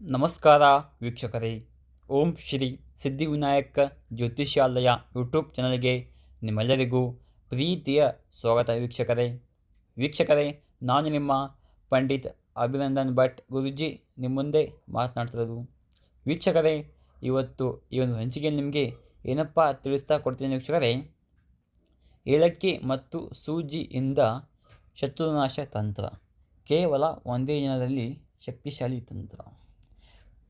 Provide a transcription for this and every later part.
ನಮಸ್ಕಾರ ವೀಕ್ಷಕರೇ. ಓಂ ಶ್ರೀ ಸಿದ್ಧಿವಿನಾಯಕ ಜ್ಯೋತಿಷ್ಯಾಲಯ ಯೂಟ್ಯೂಬ್ ಚಾನಲ್ಗೆ ನಿಮ್ಮೆಲ್ಲರಿಗೂ ಪ್ರೀತಿಯ ಸ್ವಾಗತ ವೀಕ್ಷಕರೇ. ವೀಕ್ಷಕರೇ, ನಾನು ನಿಮ್ಮ ಪಂಡಿತ್ ಅಭಿನಂದನ್ ಭಟ್ ಗುರುಜಿ ನಿಮ್ಮ ಮುಂದೆ ಮಾತನಾಡ್ತಿರೋದು. ವೀಕ್ಷಕರೇ, ಇವತ್ತು ಈ ಒಂದು ಹಂಚಿಕೆಯಲ್ಲಿ ನಿಮಗೆ ಏನಪ್ಪ ತಿಳಿಸ್ತಾ ಕೊಡ್ತೀನಿ ವೀಕ್ಷಕರೇ. ಏಲಕ್ಕಿ ಮತ್ತು ಸೂಜಿಯಿಂದ ಶತ್ರುನಾಶ ತಂತ್ರ. ಕೇವಲ ಒಂದೇ ದಿನದಲ್ಲಿ ಶಕ್ತಿಶಾಲಿ ತಂತ್ರ.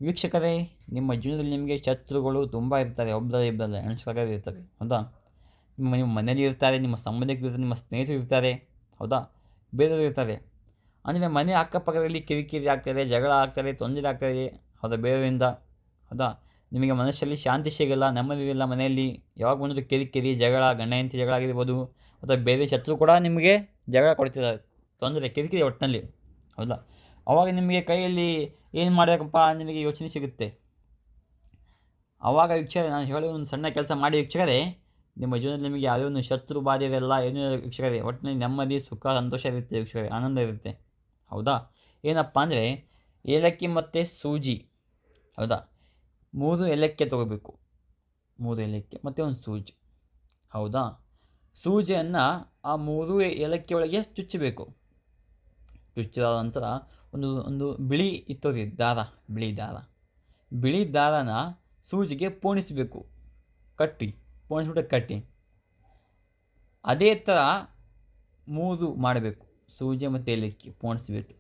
ವೀಕ್ಷಕರೇ, ನಿಮ್ಮ ಜೀವನದಲ್ಲಿ ನಿಮಗೆ ಶತ್ರುಗಳು ತುಂಬ ಇರ್ತಾರೆ ಒಬ್ಬರೇ ಇಬ್ಬರಲ್ಲ ಎಣಿಸ್ಕೊಳ್ಳೋದು ಇರ್ತಾರೆ ಹೌದಾ? ನಿಮ್ಮ ನಿಮ್ಮ ಮನೇಲಿ ಇರ್ತಾರೆ, ನಿಮ್ಮ ಸಂಬಂಧಿಕರು ಇರ್ತಾರೆ, ನಿಮ್ಮ ಸ್ನೇಹಿತರು ಇರ್ತಾರೆ, ಹೌದಾ? ಬೇರೆಯವರು ಇರ್ತಾರೆ. ಅಂದರೆ ಮನೆ ಅಕ್ಕಪಕ್ಕದಲ್ಲಿ ಕಿರಿಕಿರಿ ಆಗ್ತಾರೆ ಜಗಳ ಆಗ್ತಾರೆ ತೊಂದರೆ ಆಗ್ತದೆ, ಹೌದಾ? ಬೇರೆಯವರಿಂದ, ಹೌದಾ? ನಿಮಗೆ ಮನಸ್ಸಲ್ಲಿ ಶಾಂತಿ ಸಿಗಲ್ಲ, ನೆಮ್ಮದಿ ಇಲ್ಲ ಮನೆಯಲ್ಲಿ. ಯಾವಾಗ ಬಂದರೂ ಕಿರಿಕಿರಿ, ಜಗಳ ಗಂಡ ಹೆಂಡತಿ ಜಗಳ ಆಗಿರ್ಬೋದು, ಅಥವಾ ಬೇರೆ ಶತ್ರು ಕೂಡ ನಿಮಗೆ ಜಗಳ ಕೊಡ್ತಿದ್ದಾರೆ, ತೊಂದರೆ, ಕಿರಿಕಿರಿ ಒಟ್ಟಿನಲ್ಲಿ, ಹೌದಾ? ಅವಾಗ ನಿಮಗೆ ಕೈಯಲ್ಲಿ ಏನು ಮಾಡಬೇಕಪ್ಪ ನಿಮಗೆ ಯೋಚನೆ ಸಿಗುತ್ತೆ. ಆವಾಗ ವೀಕ್ಷಕರೇ, ನಾನು ಹೇಳೋ ಒಂದು ಸಣ್ಣ ಕೆಲಸ ಮಾಡಿ ವೀಕ್ಷಕರೇ, ನಿಮ್ಮ ಜೀವನದಲ್ಲಿ ನಿಮಗೆ ಯಾವುದೇ ಒಂದು ಶತ್ರು ಬಾಧೆ ಇರಲ್ಲ ಏನೂ ವೀಕ್ಷಕರೇ. ಒಟ್ಟಿನಲ್ಲಿ ನೆಮ್ಮದಿ, ಸುಖ, ಸಂತೋಷ ಇರುತ್ತೆ ವೀಕ್ಷಕರೇ, ಆನಂದ ಇರುತ್ತೆ. ಹೌದಾ? ಏನಪ್ಪ ಅಂದರೆ, ಏಲಕ್ಕಿ ಮತ್ತು ಸೂಜಿ. ಹೌದಾ? ಮೂರು ಏಲಕ್ಕಿ ತೊಗೋಬೇಕು. ಮೂರು ಏಲಕ್ಕಿ ಮತ್ತು ಒಂದು ಸೂಜಿ. ಹೌದಾ? ಸೂಜಿಯನ್ನು ಆ ಮೂರು ಏಲಕ್ಕಿ ಒಳಗೆ ಚುಚ್ಚಬೇಕು. ಚುಚ್ಚಿದ ನಂತರ ಒಂದು ಒಂದು ಬಿಳಿ ಇತ್ತು ರೀ ದಾರ ಬಿಳಿ ದಾರ ಬಿಳಿ ದಾರನ ಸೂಜಿಗೆ ಪೋಣಿಸಬೇಕು. ಕಟ್ಟಿ ಪೋಣಿಸ್ಬಿಟ್ಟು ಕಟ್ಟಿ. ಅದೇ ಥರ ಮೂರು ಮಾಡಬೇಕು. ಸೂಜಿ ಮತ್ತು ಏಲಕ್ಕಿ ಪೋಣಿಸ್ಬಿಟ್ಟು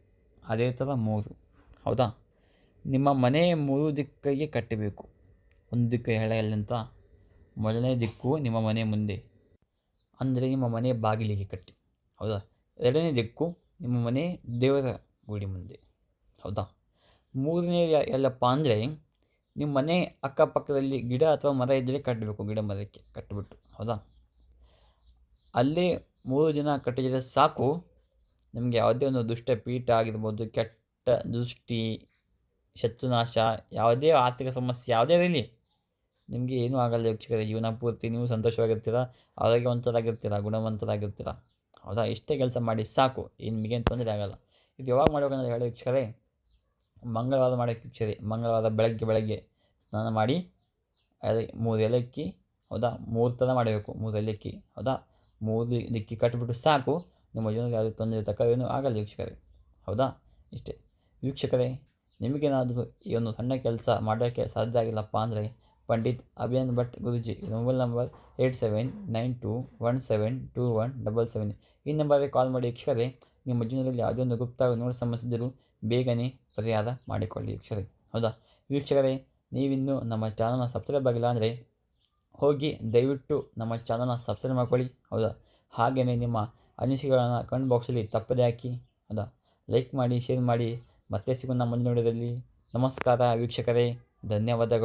ಅದೇ ಥರ ಮೂರು ಹೌದಾ? ನಿಮ್ಮ ಮನೆ ಮೂರು ದಿಕ್ಕಿಗೆ ಕಟ್ಟಬೇಕು. ಒಂದು ದಿಕ್ಕು ಎಳೆಯಲ್ಲಂತ. ಮೊದಲನೇ ದಿಕ್ಕು ನಿಮ್ಮ ಮನೆ ಮುಂದೆ. ಅಂದರೆ ನಿಮ್ಮ ಮನೆ ಬಾಗಿಲಿಗೆ ಕಟ್ಟಿ. ಹೌದಾ? ಎರಡನೇ ದಿಕ್ಕು ನಿಮ್ಮ ಮನೆ ದೇವರ ಗುಡಿ ಮುಂದೆ. ಹೌದಾ? ಮೂರನೇ ಎಲ್ಲಪ್ಪ ಅಂದರೆ ನಿಮ್ಮ ಮನೆ ಅಕ್ಕಪಕ್ಕದಲ್ಲಿ ಗಿಡ ಅಥವಾ ಮರ ಇದ್ದರೆ ಕಟ್ಟಬೇಕು, ಗಿಡ ಮರಕ್ಕೆ ಕಟ್ಟಿಬಿಟ್ಟು ಹೌದಾ? ಅಲ್ಲೇ ಮೂರು ದಿನ ಕಟ್ಟಿದರೆ ಸಾಕು. ನಿಮಗೆ ಯಾವುದೇ ಒಂದು ದುಷ್ಟ ಪೀಠ ಆಗಿರ್ಬೋದು, ಕೆಟ್ಟ ದೃಷ್ಟಿ, ಶತ್ರುನಾಶ, ಯಾವುದೇ ಆರ್ಥಿಕ ಸಮಸ್ಯೆ ಯಾವುದೇ ಇರಲಿ, ನಿಮಗೆ ಏನೂ ಆಗಲ್ಲ ವೀಕ್ಷಕರೇ. ಜೀವನ ಪೂರ್ತಿ ನೀವು ಸಂತೋಷವಾಗಿರ್ತೀರ, ಆರೋಗ್ಯವಂತರಾಗಿರ್ತೀರ, ಗುಣವಂತರಾಗಿರ್ತೀರ? ಹೌದಾ? ಇಷ್ಟೇ ಕೆಲಸ ಮಾಡಿ, ಸಾಕು. ಏನು ನಿಮಗೇನು ತೊಂದರೆ ಆಗಲ್ಲ. ಇದು ಯಾವಾಗ ಮಾಡಬೇಕಂದ್ರೆ ಹೇಳಿ ವೀಕ್ಷಕರೇ, ಮಂಗಳವಾರ ಮಾಡೋಕ್ಕೆ ವೀಕ್ಷಕರೇ ಮಂಗಳವಾರ ಬೆಳಗ್ಗೆ ಬೆಳಗ್ಗೆ ಸ್ನಾನ ಮಾಡಿ ಮೂರು ಏಲಕ್ಕಿ, ಹೌದಾ? ಮೂರು ಥರ ಮಾಡಬೇಕು, ಮೂರು ಏಲಕ್ಕಿ, ಹೌದಾ? ಮೂರು ದಿಕ್ಕಿ ಕಟ್ಟಿಬಿಟ್ಟು ಸಾಕು. ನಿಮ್ಮ ಜೀವನಕ್ಕೆ ಯಾವುದೇ ತೊಂದರೆ ತಕ್ಕ ಏನೂ ಆಗಲ್ಲ ವೀಕ್ಷಕರೇ, ಹೌದಾ? ಇಷ್ಟೇ. ವೀಕ್ಷಕರೇ, ನಿಮಗೇನಾದರೂ ಈ ಒಂದು ಸಣ್ಣ ಕೆಲಸ ಮಾಡೋಕ್ಕೆ ಸಾಧ್ಯ ಆಗಿಲ್ಲಪ್ಪ ಅಂದರೆ Pandit Abhiyan Bhat Guruji, mobile number eight seven nine two one seven two one double seven. ಈ ನಂಬರ್ಗೆ ಕಾಲ್ ಮಾಡಿ ವೀಕ್ಷಕರೇ, ನಿಮ್ಮ ಜೀವನದಲ್ಲಿ ಯಾವುದೇ ಒಂದು ಗುಪ್ತ ನೋಡಿ ಸಮಸ್ಯೆ ಇದ್ದರೂ ಬೇಗನೆ ಪರಿಹಾರ ಮಾಡಿಕೊಳ್ಳಿ ವೀಕ್ಷಕರೇ. ಹೌದಾ? ವೀಕ್ಷಕರೇ, ನೀವಿನ್ನೂ ನಮ್ಮ ಚಾನಲ್ನ ಸಬ್ಸ್ಕ್ರೈಬ್ ಆಗಿಲ್ಲ ಅಂದರೆ ಹೋಗಿ ದಯವಿಟ್ಟು ನಮ್ಮ ಚಾನಲ್ನ ಸಬ್ಸ್ಕ್ರೈಬ್ ಮಾಡ್ಕೊಳ್ಳಿ. ಹೌದಾ? ಹಾಗೆಯೇ ನಿಮ್ಮ ಅನಿಸಿಕೆಗಳನ್ನು ಕಮೆಂಟ್ ಬಾಕ್ಸಲ್ಲಿ ತಪ್ಪದೆ ಹಾಕಿ, ಹೌದಾ? ಲೈಕ್ ಮಾಡಿ ಶೇರ್ ಮಾಡಿ, ಮತ್ತೆ ಸಿಗೋಣ ಮುಂದಿನ ವಿಡಿಯೋದಲ್ಲಿ ನಮಸ್ಕಾರ ವೀಕ್ಷಕರೇ. ಧನ್ಯವಾದಗಳು.